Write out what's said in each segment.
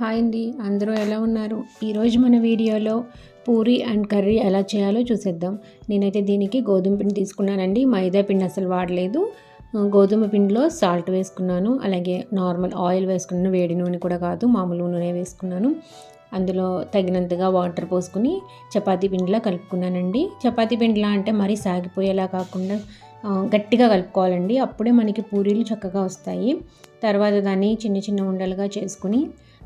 Hi అండి అందరూ ఎలా ఉన్నారు? ఈరోజు మన వీడియోలో పూరి అండ్ కర్రీ ఎలా చేయాలో చూసేద్దాం. నేనైతే దీనికి గోధుమ పిండి తీసుకున్నానండి మైదా పిండి అసలు వాడలేదు. గోధుమ పిండిలో సాల్ట్ వేసుకున్నాను అలాగే నార్మల్ ఆయిల్ వేసుకున్నాను వేడి నూనె కూడా కాదు మామూలు నూనె వేసుకున్నాను. అందులో తగినంతగా వాటర్ పోసుకుని చపాతీ పిండిలా కలుపుకున్నానండి. చపాతీ పిండిలా అంటే మరీ సాగిపోయేలా కాకుండా గట్టిగా కలుపుకోవాలండి. అప్పుడే మనకి పూరీలు చక్కగా వస్తాయి. తర్వాత దాన్ని చిన్న చిన్న ఉండలుగా చేసుకుని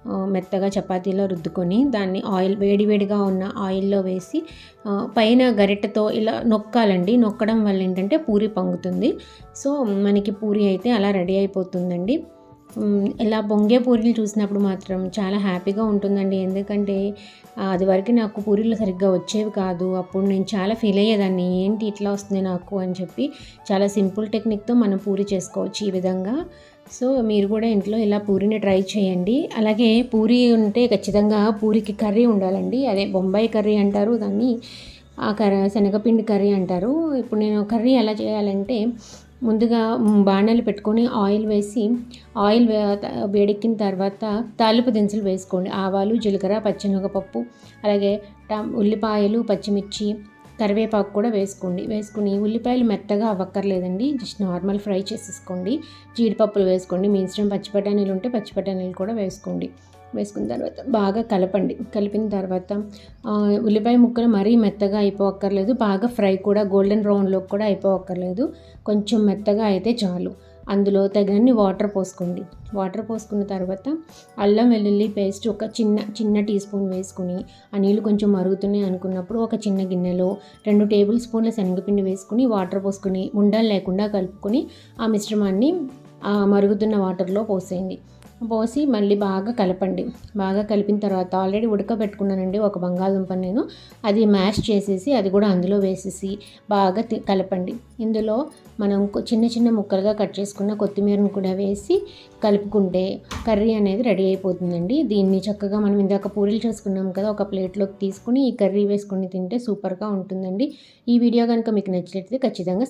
మెత్తగా చపాతీలో రుద్దుకొని దాన్ని ఆయిల్ వేడివేడిగా ఉన్న ఆయిల్లో వేసి పైన గరిటెతో ఇలా నొక్కాలండి. నొక్కడం వల్ల ఏంటంటే పూరి పొంగుతుంది. సో మనకి పూరి అయితే అలా రెడీ అయిపోతుందండి. ఇలా పొంగే పూరీలు చూసినప్పుడు మాత్రం చాలా హ్యాపీగా ఉంటుందండి. ఎందుకంటే అది వరకు నాకు పూరీలు సరిగ్గా వచ్చేవి కాదు. అప్పుడు నేను చాలా ఫీల్ అయ్యేదాన్ని. ఏంటి ఇట్లా వస్తుంది నాకు? అని చెప్పి చాలా సింపుల్ టెక్నిక్తో మనం పూరి చేసుకోవచ్చు ఈ విధంగా. సో మీరు కూడా ఇంట్లో ఇలా పూరిని ట్రై చేయండి. అలాగే పూరి ఉంటే ఖచ్చితంగా పూరికి కర్రీ ఉండాలండి. అదే బొంబాయి కర్రీ అంటారు దాన్ని ఆ కర్ర శనగపిండి కర్రీ అంటారు. ఇప్పుడు నేను కర్రీ ఎలా చేయాలంటే ముందుగా బాణాలు పెట్టుకొని ఆయిల్ వేసి ఆయిల్ వేడెక్కిన తర్వాత తాలింపు దినుసులు వేసుకోండి. ఆవాలు జీలకర్ర పచ్చెనగపప్పు అలాగే ఉల్లిపాయలు పచ్చిమిర్చి కరివేపాకు కూడా వేసుకోండి. వేసుకుని ఉల్లిపాయలు మెత్తగా అవ్వక్కర్లేదండి. జస్ట్ నార్మల్ ఫ్రై చేసేసుకోండి. జీడిపప్పులు వేసుకోండి. మీ ఇష్టం పచ్చి బఠానీలు ఉంటే పచ్చి బఠానీలు కూడా వేసుకోండి. వేసుకున్న తర్వాత బాగా కలపండి. కలిపిన తర్వాత ఉల్లిపాయ ముక్కలు మరీ మెత్తగా అయిపోక్కర్లేదు. బాగా ఫ్రై కూడా గోల్డెన్ బ్రౌన్లో కూడా అయిపోవక్కర్లేదు కొంచెం మెత్తగా అయితే చాలు. అందులో తగని వాటర్ పోసుకోండి. వాటర్ పోసుకున్న తర్వాత అల్లం వెల్లుల్లి పేస్ట్ ఒక చిన్న చిన్న టీ స్పూన్ వేసుకుని ఆ నీళ్ళు కొంచెం మరుగుతున్నాయి అనుకున్నప్పుడు ఒక చిన్న గిన్నెలో రెండు టేబుల్ స్పూన్ల శనగపిండి వేసుకుని వాటర్ పోసుకుని ఉండలు లేకుండా కలుపుకొని ఆ మిశ్రమాన్ని మరుగుతున్న వాటర్లో పోసేయండి. పోసి మళ్ళీ బాగా కలపండి. బాగా కలిపిన తర్వాత ఆల్రెడీ ఉడకబెట్టుకున్నానండి ఒక బంగాళదుంప నేను. అది మ్యాష్ చేసేసి అది కూడా అందులో వేసేసి బాగా తి- కలపండి. ఇందులో మనం చిన్న చిన్న ముక్కలుగా కట్ చేసుకున్న కొత్తిమీరను కూడా వేసి కలుపుకుంటే కర్రీ అనేది రెడీ అయిపోతుందండి. దీన్ని చక్కగా మనం ఇందాక పూరీలు చేసుకున్నాం కదా ఒక ప్లేట్లోకి తీసుకుని ఈ కర్రీ వేసుకుని తింటే సూపర్గా ఉంటుందండి. ఈ వీడియో కనుక మీకు నచ్చినట్లయితే ఖచ్చితంగా